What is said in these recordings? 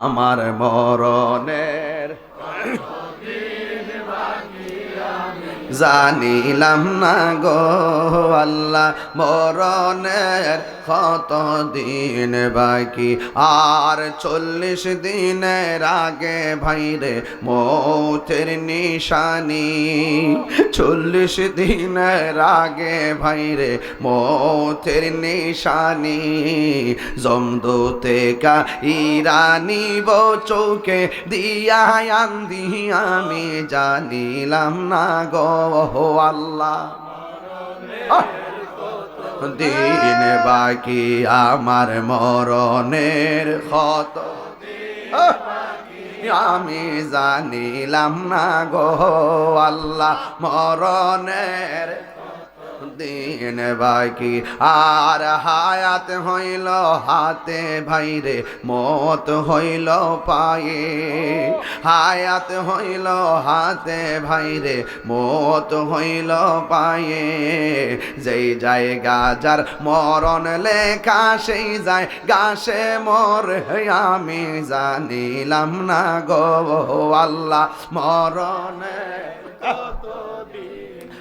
আমার মরণের জানিলাম না গো আল্লাহ, মরণের কত দিন বাকি? আর চল্লিশ দিনের আগে ভাইরে মৌতের নিশানি। চল্লিশ দিনের আগে ভাইরে মৌতের নিশানি। জমদুতে কা ইরানি বো চৌকে দিয়া আন্দি আমি জানিলাম না গো আল্লাহ। আহ! দিন বাকি আমার মরণের ক্ষত। আমি জানিলাম না গো আল্লাহ মরণের দিন বাকি। আর হায়াত হইল হাতে ভাইরে, মত হইল পায়ে। হায়াত হইল হাতে ভাইরে, মত হইল পায়ে। যেই জায়গা যার মরণ লেখা, সেই যায় গাছে মর আমি জানিলাম না গো আল্লাহ, মরণে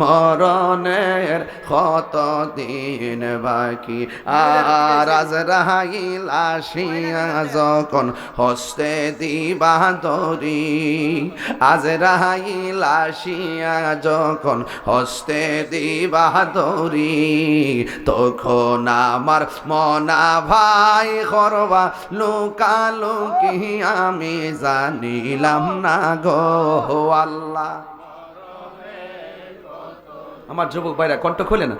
মরণের কত দিন বাকি? আর আজ রাহাইল আসিয়া যখন হস্তে দিবা দরি আজ রাহাইল আসিয়া যখন হস্তে দিবা দরি তখন আমার মনা ভাই করবা লুকালুকি, আমি জানিলাম না গো আল্লাহ। আমার যুবক ভাইরা কণ্ঠ খোলে না।